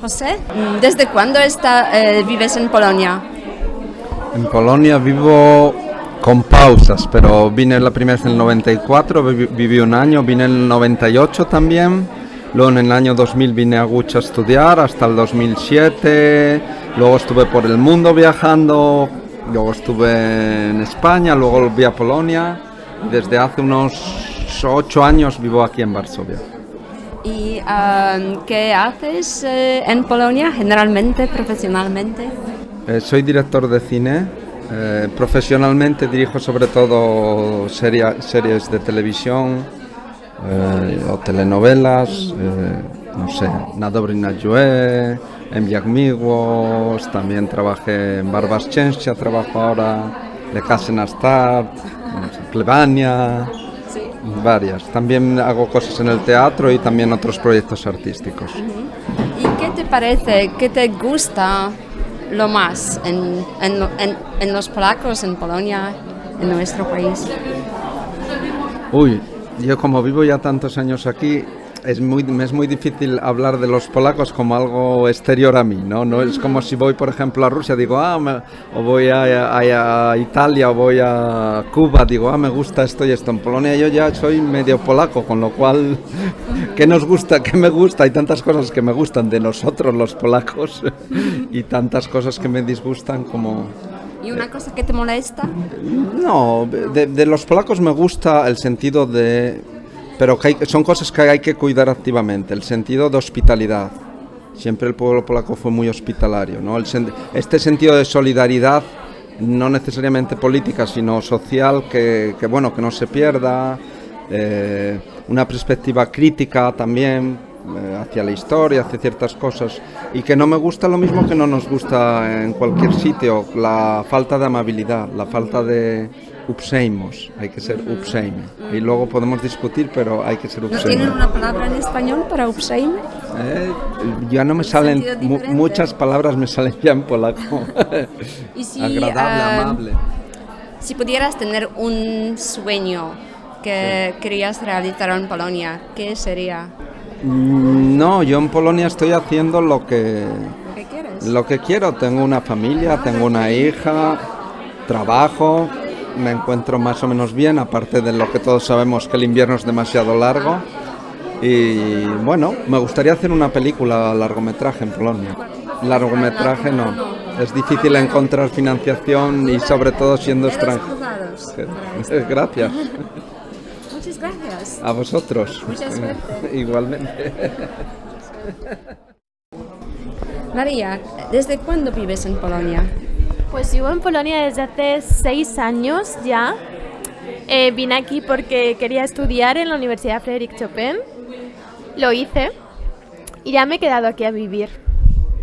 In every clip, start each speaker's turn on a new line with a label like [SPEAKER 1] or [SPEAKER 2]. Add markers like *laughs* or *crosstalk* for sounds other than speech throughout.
[SPEAKER 1] José, ¿desde cuándo está, eh, vives en Polonia?
[SPEAKER 2] En Polonia vivo con pausas, pero vine la primera vez en el 94, viví, un año, vine en el 98 también, luego en el año 2000 vine a Gucha a estudiar hasta el 2007, luego estuve por el mundo viajando, luego estuve en España, luego volví a Polonia desde hace unos ocho años vivo aquí en Varsovia.
[SPEAKER 1] ¿Y qué haces eh, en Polonia generalmente, profesionalmente?
[SPEAKER 2] Eh, soy director de cine. eh, profesionalmente dirijo sobre todo series de televisión eh, o telenovelas. no sé, Na Dobry Na Złe, en también trabajé en Barbas Szczęścia, trabajo ahora, Le Casa na Start, Plebania, varias. También hago cosas en el teatro y también otros proyectos artísticos.
[SPEAKER 1] ¿Y qué te parece, qué te gusta lo más en, en en- en los polacos, en Polonia, en nuestro país?
[SPEAKER 2] Uy, yo como vivo ya tantos años aquí, es muy, es muy difícil hablar de los polacos como algo exterior a mí, ¿no? No es como si voy, por ejemplo, a Rusia, digo, ah, me- o voy a, a- a Italia o voy a Cuba, digo, ah, me gusta esto y esto. En Polonia yo ya soy medio polaco, con lo cual, *laughs* ¿qué nos gusta? ¿Qué me gusta? Hay tantas cosas que me gustan de nosotros los polacos *laughs* y tantas cosas que me disgustan como...
[SPEAKER 1] ¿Y una cosa que te molesta?
[SPEAKER 2] No, de, de los polacos me gusta el sentido de... Pero que hay- son cosas que hay que cuidar activamente, el sentido de hospitalidad. Siempre el pueblo polaco fue muy hospitalario, ¿no? El este sentido de solidaridad, no necesariamente política, sino social, que, que, bueno, que no se pierda. eh, una perspectiva crítica también eh, hacia la historia, hacia ciertas cosas. Y que no me gusta lo mismo que no nos gusta en cualquier sitio, la falta de amabilidad, la falta de upseimos. Hay que ser upseim. Y luego podemos discutir, pero hay que ser
[SPEAKER 1] ¿No
[SPEAKER 2] upseim.
[SPEAKER 1] tienen una palabra en español para upseim?
[SPEAKER 2] Eh, ya no me salen mu- muchas palabras me salen ya en polaco. *laughs*
[SPEAKER 1] Y si,
[SPEAKER 2] Agradable,
[SPEAKER 1] ah,
[SPEAKER 2] amable.
[SPEAKER 1] Si pudieras tener un sueño que querías realizar en Polonia, ¿qué sería?
[SPEAKER 2] Mm, No, yo en Polonia estoy haciendo lo que lo que quiero. Tengo una familia, tengo una hija, trabajo, me encuentro más o menos bien, aparte de lo que todos sabemos que el invierno es demasiado largo. Y bueno, me gustaría hacer una película largometraje en Polonia. Largometraje no. Es difícil encontrar financiación y sobre todo siendo extranjero. *laughs* Gracias.
[SPEAKER 1] Muchas gracias.
[SPEAKER 2] A vosotros.
[SPEAKER 1] Mucha suerte. *laughs*
[SPEAKER 2] Igualmente.
[SPEAKER 1] María, ¿desde cuándo vives en Polonia?
[SPEAKER 3] Pues vivo en Polonia desde hace seis años ya. Eh, vine aquí porque quería estudiar en la Universidad Frédéric Chopin. Lo hice y ya me he quedado aquí a vivir.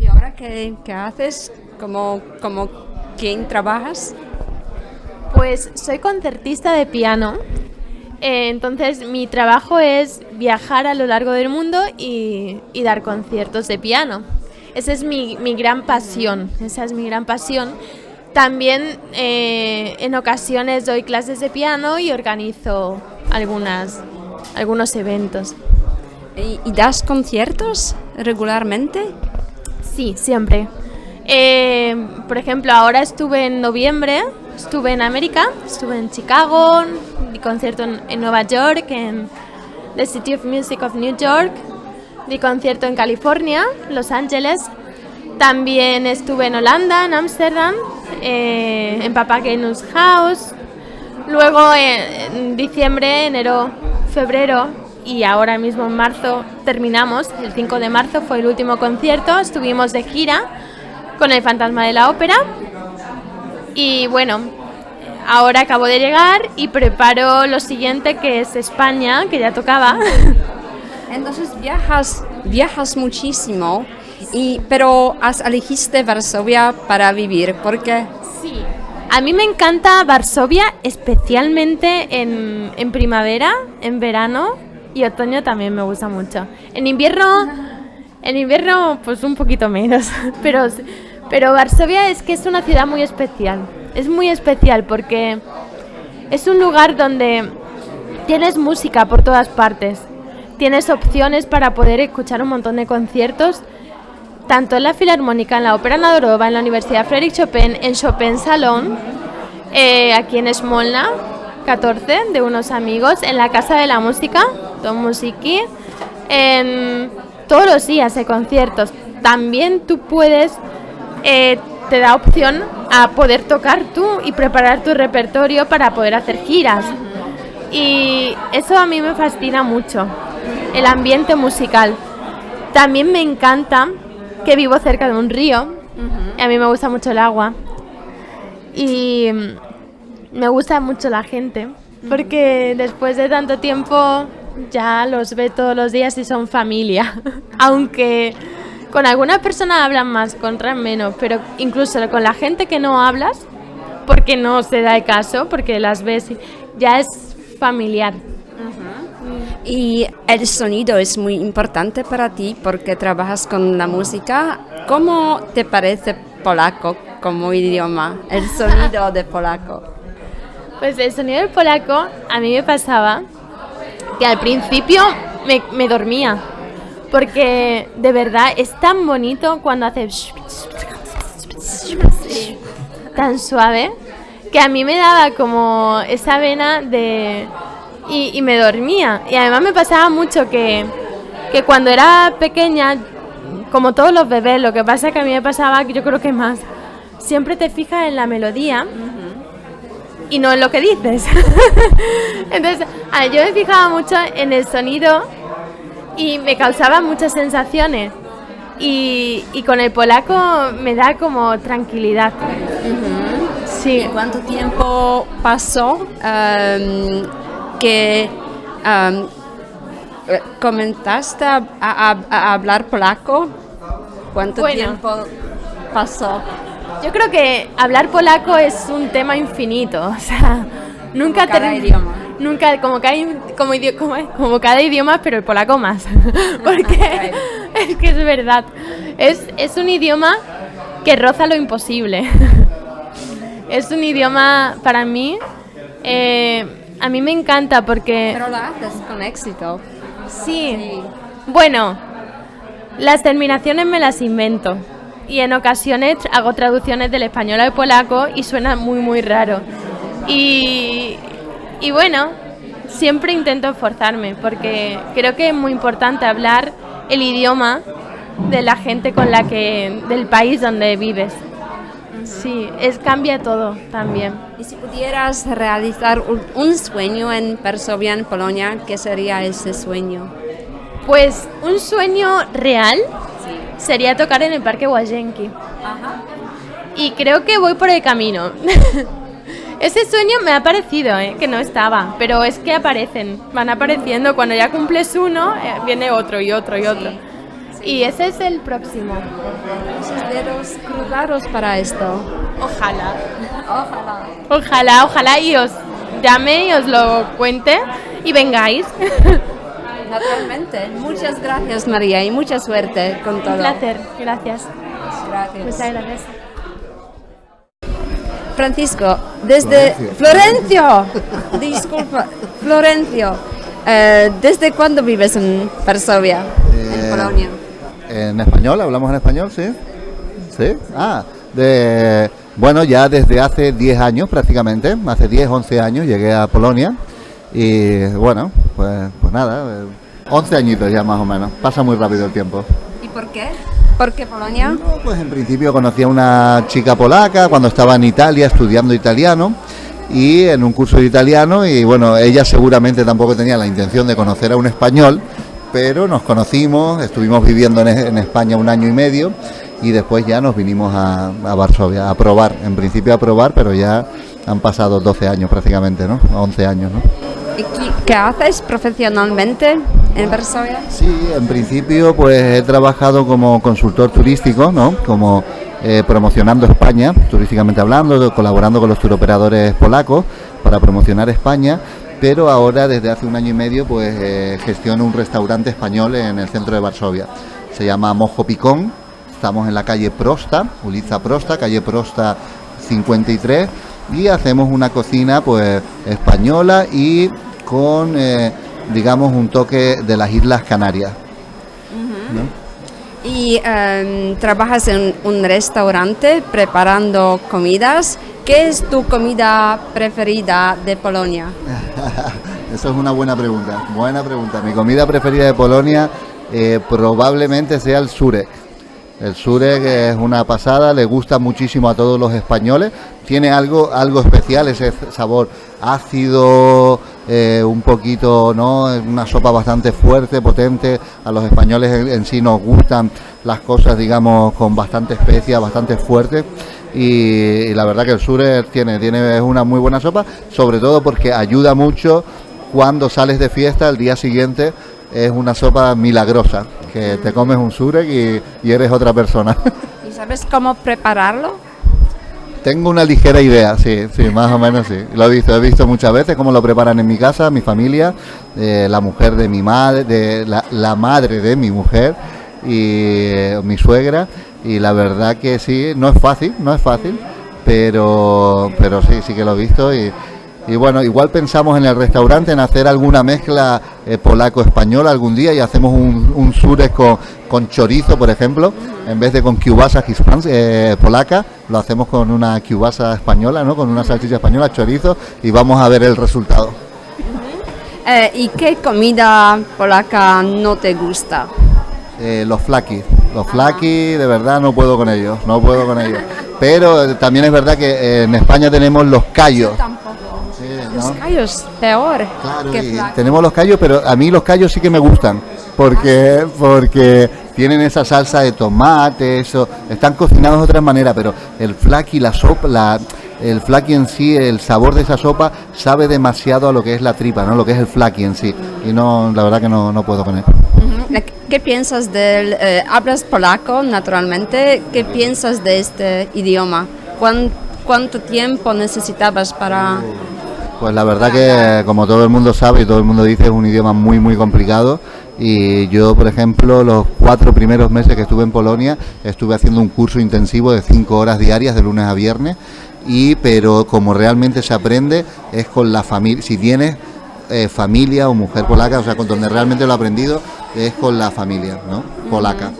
[SPEAKER 1] ¿Y ahora qué, qué haces? ¿Como, como quién trabajas?
[SPEAKER 3] Pues soy concertista de piano. Eh, entonces mi trabajo es viajar a lo largo del mundo y, y dar conciertos de piano. Esa es mi, mi gran pasión. Esa es mi gran pasión. También eh, en ocasiones doy clases de piano y organizo algunas, algunos eventos.
[SPEAKER 1] ¿Y, y das conciertos regularmente?
[SPEAKER 3] Sí, siempre. Eh, por ejemplo, ahora estuve en noviembre, estuve en América, estuve en Chicago, di concierto en, en Nueva York, en The City of Music of New York, di concierto en California, Los Ángeles, también estuve en Holanda, en Ámsterdam, eh, en Papagenus House, luego en diciembre, enero, febrero y ahora mismo en marzo terminamos, el 5 de marzo fue el último concierto, estuvimos de gira con el Fantasma de la Ópera. Y bueno, ahora acabo de llegar y preparo lo siguiente que es España, que ya tocaba. *laughs*
[SPEAKER 1] Entonces viajas, viajas muchísimo, y, pero has elegiste Varsovia para vivir. ¿Por qué?
[SPEAKER 3] Sí. A mí me encanta Varsovia, especialmente en, en primavera, en verano y otoño también me gusta mucho. En invierno, en invierno pues un poquito menos, *laughs* pero, pero Varsovia es que es una ciudad muy especial. Es muy especial porque es un lugar donde tienes música por todas partes, tienes opciones para poder escuchar un montón de conciertos tanto en la Filarmónica, en la Ópera Nadorova, en la Universidad Frédéric Chopin, en Chopin Salón, eh, aquí en Smolna, 14, de unos amigos, en la Casa de la Música, Don Musiki, en todos los días de conciertos. También tú puedes, eh, te da opción a poder tocar tú y preparar tu repertorio para poder hacer giras. Y eso a mí me fascina mucho, el ambiente musical. También me encanta que vivo cerca de un río, y a mí me gusta mucho el agua. Y me gusta mucho la gente, porque después de tanto tiempo ya los ve todos los días y son familia. *laughs* Aunque con algunas personas hablan más, con otras menos, pero incluso con la gente que no hablas, porque no se da el caso, porque las ves, y ya es familiar.
[SPEAKER 1] Y el sonido es muy importante para ti porque trabajas con la música. ¿Cómo te parece polaco como idioma? El sonido de polaco.
[SPEAKER 3] Pues el sonido del polaco a mí me pasaba que al principio me, me dormía, porque de verdad es tan bonito cuando hace tan suave que a mí me daba como esa vena de y, y me dormía y además me pasaba mucho que, que cuando era pequeña como todos los bebés lo que pasa es que a mí me pasaba que yo creo que más siempre te fijas en la melodía y no en lo que dices. *laughs* Entonces, ah, yo me fijaba mucho en el sonido y me causaba muchas sensaciones. Y, y con el polaco me da como tranquilidad. Sí.
[SPEAKER 1] ¿Cuánto tiempo pasó em, que em, eh, comentaste a, a- a hablar polaco? ¿Cuánto
[SPEAKER 3] Bueno.
[SPEAKER 1] tiempo pasó?
[SPEAKER 3] Yo creo que hablar polaco es un tema infinito, *laughs* o sea, nunca
[SPEAKER 1] Como cada
[SPEAKER 3] termi-
[SPEAKER 1] idioma.
[SPEAKER 3] Nunca, como cada, i- como, idi- como, como cada idioma, pero el polaco más. *laughs* Porque *laughs* es que es verdad. Es, es un idioma que roza lo imposible. es un idioma, para mí, eh, a mí me encanta porque...
[SPEAKER 1] Pero lo haces con éxito.
[SPEAKER 3] Sí. Bueno, las terminaciones me las invento. Y en ocasiones hago traducciones del español al polaco y suena muy, muy raro. Y, y bueno, siempre intento esforzarme porque creo que es muy importante hablar el idioma de la gente con la que. del país donde vives. Sí, es cambia todo también.
[SPEAKER 1] Y si pudieras realizar un, un sueño en Varsovia, en Polonia, ¿qué sería ese sueño?
[SPEAKER 3] Pues un sueño real sería tocar en el Parque Wajenki. Y creo que voy por el camino. *laughs* Ese sueño me ha parecido, ¿eh? que no estaba, pero es que aparecen, van apareciendo. Cuando ya cumples uno, eh, viene otro y otro y otro. Y ese es el próximo.
[SPEAKER 1] Muchos dedos cruzados para esto.
[SPEAKER 3] Ojalá.
[SPEAKER 1] Ojalá.
[SPEAKER 3] Ojalá, ojalá y os llame y os lo cuente y vengáis. *laughs*
[SPEAKER 1] Naturalmente. Muchas gracias, María, y mucha suerte con todo.
[SPEAKER 3] Un placer, gracias.
[SPEAKER 1] Gracias.
[SPEAKER 3] Muchas gracias.
[SPEAKER 1] Francisco, desde Florencio. *laughs* Disculpa, Florencio. Eh, ¿Desde cuándo vives en Varsovia, en
[SPEAKER 4] Eh,
[SPEAKER 1] Polonia?
[SPEAKER 4] ¿En español? ¿Hablamos en español? Sí. ¿Sí? Ah, de, bueno, ya desde hace 10 años prácticamente, hace 10, 11 años llegué a Polonia y bueno, pues, pues nada, eh, 11 añitos ya más o menos, pasa muy rápido el tiempo.
[SPEAKER 1] ¿Y por qué? ¿Por qué Polonia?
[SPEAKER 4] No, pues en principio conocí a una chica polaca cuando estaba en Italia estudiando italiano y en un curso de italiano y bueno, ella seguramente tampoco tenía la intención de conocer a un español, pero nos conocimos, estuvimos viviendo en, en España un año y medio y después ya nos vinimos a, a Varsovia a probar, en principio a probar, pero ya han pasado 12 años prácticamente, ¿no? 11 años, ¿no?
[SPEAKER 1] ¿Y qué, qué haces profesionalmente en Varsovia?
[SPEAKER 4] Sí, en principio pues he trabajado como consultor turístico, ¿no? Como eh, promocionando España, turísticamente hablando, colaborando con los turoperadores polacos para promocionar España, pero ahora desde hace un año y medio pues eh, gestiono un restaurante español en el centro de Varsovia. Se llama Mojo Picón, estamos en la calle Prosta, Uliza Prosta, calle Prosta 53 y hacemos una cocina pues española y con eh, digamos un toque de las Islas Canarias. ¿no?
[SPEAKER 1] Y em, trabajas en un restaurante preparando comidas. ¿Qué es tu comida preferida de Polonia? *laughs*
[SPEAKER 4] Eso es una buena pregunta, buena pregunta. Mi comida preferida de Polonia eh, probablemente sea el surek. El surek es una pasada, le gusta muchísimo a todos los españoles. Tiene algo, algo especial, ese sabor ácido, eh, un poquito, ¿no? Una sopa bastante fuerte, potente. A los españoles en, en sí nos gustan las cosas, digamos, con bastante especia, bastante fuerte. Y, la verdad que el surek tiene, tiene es una muy buena sopa, sobre todo porque ayuda mucho cuando sales de fiesta el día siguiente es una sopa milagrosa, que te comes un surek y, y eres otra persona.
[SPEAKER 1] ¿Y sabes cómo prepararlo?
[SPEAKER 4] Tengo una ligera idea, sí, sí, más o menos sí. Lo he visto, he visto muchas veces cómo lo preparan en mi casa, mi familia, eh, la mujer de mi madre, de la, la madre de mi mujer y eh, mi suegra. Y la verdad que sí, no es fácil, no es fácil, pero, pero sí, sí que lo he visto y, y bueno, igual pensamos en el restaurante en hacer alguna mezcla eh, polaco-española algún día y hacemos un, un surek con, con chorizo, por ejemplo, en vez de con hispans- eh, polaca, lo hacemos con una kielbasa española, ¿no? Con una salchicha española, chorizo y vamos a ver el resultado.
[SPEAKER 1] Eh, ¿Y qué comida polaca no te gusta?
[SPEAKER 4] Eh, los flakis, los flakis, de verdad no puedo con ellos, no puedo con ellos. Pero eh, también es verdad que eh, en España tenemos los callos.
[SPEAKER 1] Los callos, peor
[SPEAKER 4] Claro,
[SPEAKER 1] que flaco.
[SPEAKER 4] tenemos los callos, pero a mí los callos sí que me gustan, porque porque tienen esa salsa de tomate, eso, están cocinados de otra manera, pero el flaki, la sopa, la, el flaki en sí, el sabor de esa sopa sabe demasiado a lo que es la tripa, ¿no? Lo que es el flaki en sí, y no, la verdad que no, no puedo con él.
[SPEAKER 1] ¿Qué piensas del... eh, hablas polaco, naturalmente. ¿Qué piensas de este idioma? ¿Cuán- ¿Cuánto tiempo necesitabas para...?
[SPEAKER 4] Pues la verdad que, como todo el mundo sabe y todo el mundo dice, es un idioma muy, muy complicado. Y yo, por ejemplo, los cuatro primeros meses que estuve en Polonia, estuve haciendo un curso intensivo de cinco horas diarias, de lunes a viernes. Y, pero como realmente se aprende, es con la familia. Si tienes eh, familia o mujer polaca, o sea, con donde realmente lo he aprendido, es con la familia, ¿no? Polaca.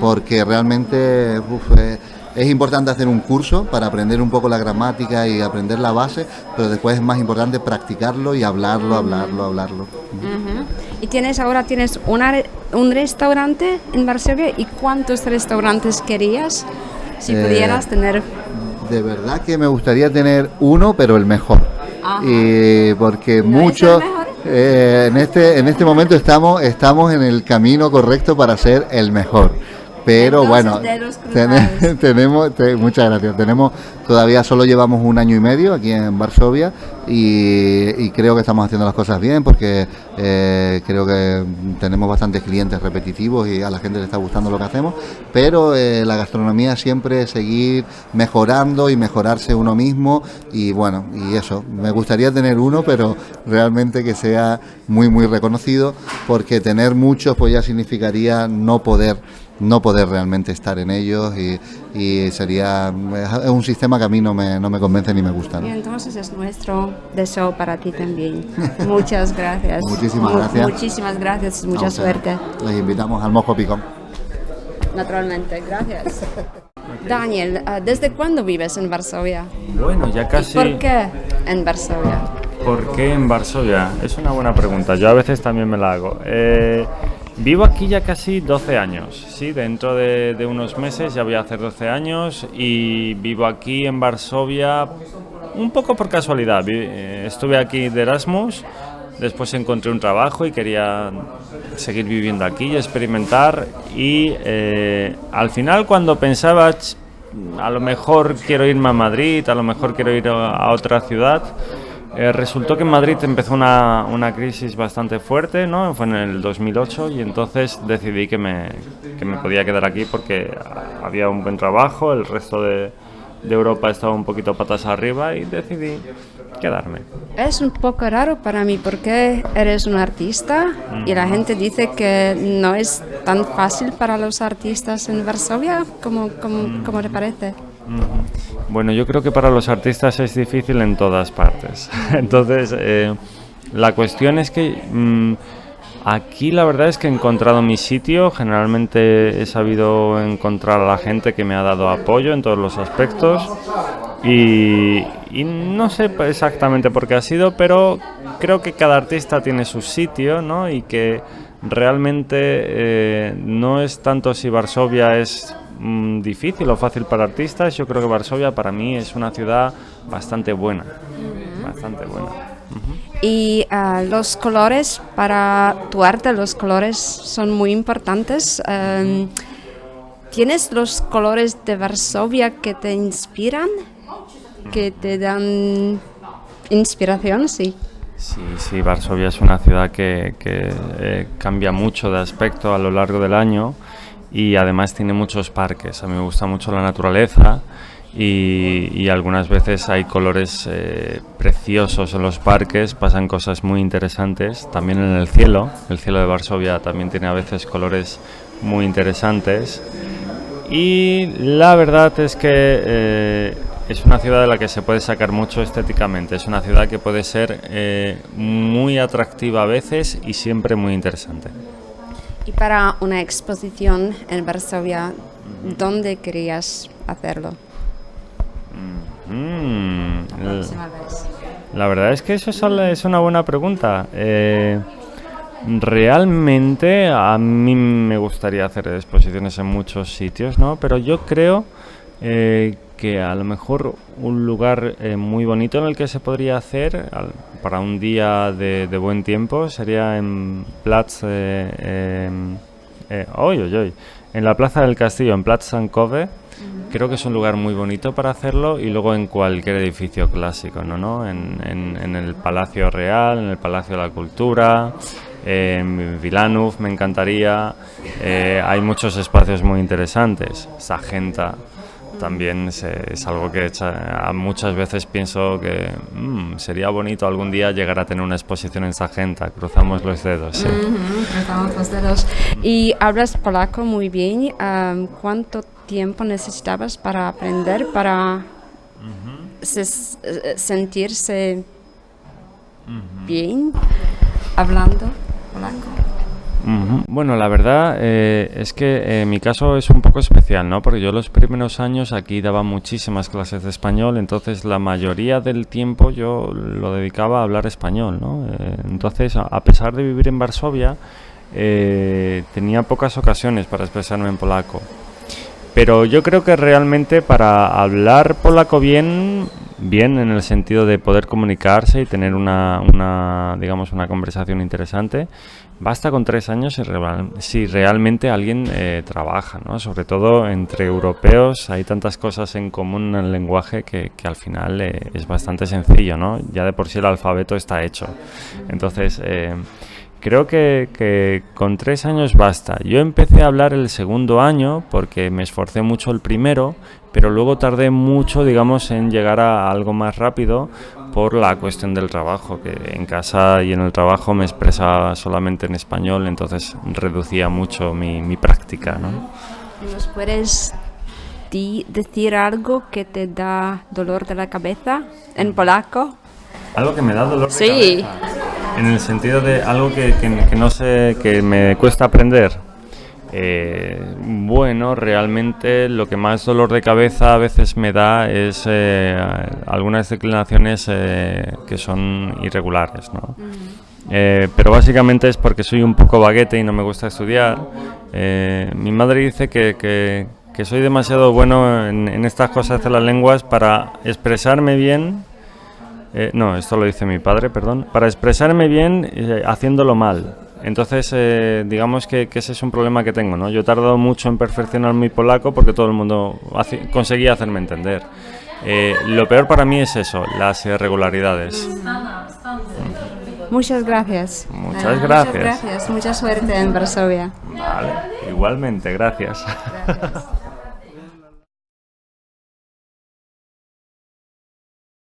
[SPEAKER 4] Porque realmente uf, eh, es importante hacer un curso para aprender un poco la gramática y aprender la base, pero después es más importante practicarlo y hablarlo, hablarlo, hablarlo.
[SPEAKER 1] ¿Y tienes ahora tienes una un restaurante en Varsovia? ¿Y cuántos restaurantes querías? Si
[SPEAKER 4] Eh,
[SPEAKER 1] pudieras tener...
[SPEAKER 4] De verdad que me gustaría tener uno, pero el mejor.
[SPEAKER 1] Ajá.
[SPEAKER 4] Y porque
[SPEAKER 1] ¿No es
[SPEAKER 4] muchos
[SPEAKER 1] el mejor?
[SPEAKER 4] Eh, en este en este momento estamos estamos en el camino correcto para ser el mejor. Pero bueno, *laughs* tenemos, te- muchas gracias. Tenemos todavía solo llevamos un año y medio aquí en Varsovia y, creo que estamos haciendo las cosas bien porque eh, creo que tenemos bastantes clientes repetitivos y a la gente le está gustando lo que hacemos. Pero eh, la gastronomía siempre es seguir mejorando y mejorarse uno mismo y bueno, y eso. Me gustaría tener uno, pero realmente que sea muy muy reconocido porque tener muchos pues ya significaría no poder no poder realmente estar en ellos y, y sería es un sistema que a mí no me, no me convence ni me gusta. ¿no?
[SPEAKER 1] Y entonces es nuestro deseo para ti también. *laughs* Muchas gracias.
[SPEAKER 4] Muchísimas
[SPEAKER 1] Mu-
[SPEAKER 4] gracias.
[SPEAKER 1] Muchísimas gracias, mucha suerte.
[SPEAKER 4] Les invitamos al mojo picón.
[SPEAKER 1] Naturalmente, gracias. *laughs* Daniel, eh, ¿desde cuándo vives en Varsovia?
[SPEAKER 5] Bueno, ya casi.
[SPEAKER 1] ¿Por qué en Varsovia?
[SPEAKER 5] ¿Por qué en Varsovia? Es una buena pregunta. Yo a veces también me la hago. Eh, vivo aquí ya casi 12 años. Sí, dentro de, de unos meses ya voy a hacer 12 años y vivo aquí en Varsovia un poco por casualidad. Eh, estuve aquí de Erasmus, después encontré un trabajo y quería seguir viviendo aquí y experimentar. Y eh, al final, cuando pensaba, "Ch, a lo mejor quiero irme a Madrid, a lo mejor quiero ir a otra ciudad. Eh, resultó que en Madrid empezó una, una crisis bastante fuerte, ¿no? Fue en el 2008 y entonces decidí que me, que me podía quedar aquí porque había un buen trabajo, el resto de, de Europa estaba un poquito patas arriba y decidí quedarme.
[SPEAKER 1] Es un poco raro para mí porque eres un artista y la gente dice que no es tan fácil para los artistas en Varsovia. ¿Cómo, cómo, cómo te parece?
[SPEAKER 5] Bueno, yo creo que para los artistas es difícil en todas partes. *laughs* Entonces, eh, la cuestión es que mm, Aquí la verdad es que he encontrado mi sitio, generalmente he sabido encontrar a la gente que me ha dado apoyo en todos los aspectos. Y, y no sé exactamente por qué ha sido, pero creo que cada artista tiene su sitio ¿no? y que realmente eh, no es tanto si Varsovia es mm, difícil o fácil para artistas, yo creo que Varsovia para mí es una ciudad bastante buena, bastante buena.
[SPEAKER 1] Y ah, los colores para tu arte, los colores son muy importantes. Em, ¿Tienes los colores de Varsovia que te inspiran? ¿Que te dan inspiración? Sí.
[SPEAKER 5] Sí, sí, Varsovia es una ciudad que, que eh, cambia mucho de aspecto a lo largo del año y además tiene muchos parques. A mí me gusta mucho la naturaleza y, algunas veces hay colores eh, preciosos en los parques, pasan cosas muy interesantes. También en el cielo, el cielo de Varsovia también tiene a veces colores muy interesantes. Y la verdad es que eh, es una ciudad de la que se puede sacar mucho estéticamente. Es una ciudad que puede ser eh, muy atractiva a veces y siempre muy interesante.
[SPEAKER 1] Y para una exposición en Varsovia, ¿dónde querías hacerlo?
[SPEAKER 5] Mm,
[SPEAKER 1] La vez.
[SPEAKER 5] La verdad es que eso es una buena pregunta. Eh, realmente a mí me gustaría hacer exposiciones en muchos sitios, ¿no? Pero yo creo eh, que a lo mejor un lugar eh, muy bonito en el que se podría hacer al- para un día de, de buen tiempo sería en Platz, eh, em, eh, oy, oy, oy, en la Plaza del Castillo, en Platz Sankove. Creo que es un lugar muy bonito para hacerlo y luego en cualquier edificio clásico, ¿no? ¿no? En, en- el Palacio Real, en el Palacio de la Cultura, en Vilanov me encantaría. Eh, hay muchos espacios muy interesantes. Sagenta también es, es algo que echa- muchas veces pienso que mm, sería bonito algún día llegar a tener una exposición en Sagenta. Cruzamos los dedos. sí.
[SPEAKER 1] Cruzamos los dedos. Y hablas polaco muy bien. ¿Cuánto tiempo necesitabas para aprender, para eh, sentirse bien hablando polaco?
[SPEAKER 5] Bueno, la verdad eh, es que eh, mi caso es un poco especial, ¿no? Porque yo los primeros años aquí daba muchísimas clases de español, entonces la mayoría del tiempo yo lo dedicaba a hablar español, ¿no? Eh, entonces, a, pesar de vivir en Varsovia, tenía pocas ocasiones para expresarme en polaco. Pero yo creo que realmente para hablar polaco bien, bien en el sentido de poder comunicarse y tener una, digamos, una conversación interesante, basta con tres años si, real- si realmente alguien eh, trabaja, ¿no? Sobre todo entre europeos hay tantas cosas en común en el lenguaje que, que al final eh, es bastante sencillo, ¿no? Ya de por sí el alfabeto está hecho. Entonces, eh, Creo que, que con tres años basta. Yo empecé a hablar el segundo año porque me esforcé mucho el primero, pero luego tardé mucho, digamos, en llegar a algo más rápido por la cuestión del trabajo, que en casa y en el trabajo me expresaba solamente en español, entonces reducía mucho mi, mi práctica, ¿no?
[SPEAKER 1] ¿Nos puedes decir algo que te da dolor de la cabeza en polaco?
[SPEAKER 5] Algo que me da dolor de
[SPEAKER 1] Sí.
[SPEAKER 5] cabeza. En el sentido de algo que, que- que no sé, que me cuesta aprender. Eh, bueno, realmente lo que más dolor de cabeza a veces me da es eh, algunas declinaciones eh, que son irregulares, ¿no? Eh, pero básicamente es porque soy un poco baguete y no me gusta estudiar. Eh, mi madre dice que, que- que soy demasiado bueno en, en estas cosas de las lenguas para expresarme bien. Eh, no, esto lo dice mi padre, perdón. Para expresarme bien eh, haciéndolo mal. Entonces, eh, digamos que, que ese es un problema que tengo, ¿no? Yo he tardado mucho en perfeccionar mi polaco porque todo el mundo hace- conseguía hacerme entender. Eh, lo peor para mí es eso, las irregularidades.
[SPEAKER 1] Muchas gracias.
[SPEAKER 5] Muchas gracias.
[SPEAKER 1] Muchas gracias. Mucha suerte en Varsovia.
[SPEAKER 5] Vale, igualmente, gracias.
[SPEAKER 1] Gracias. *laughs*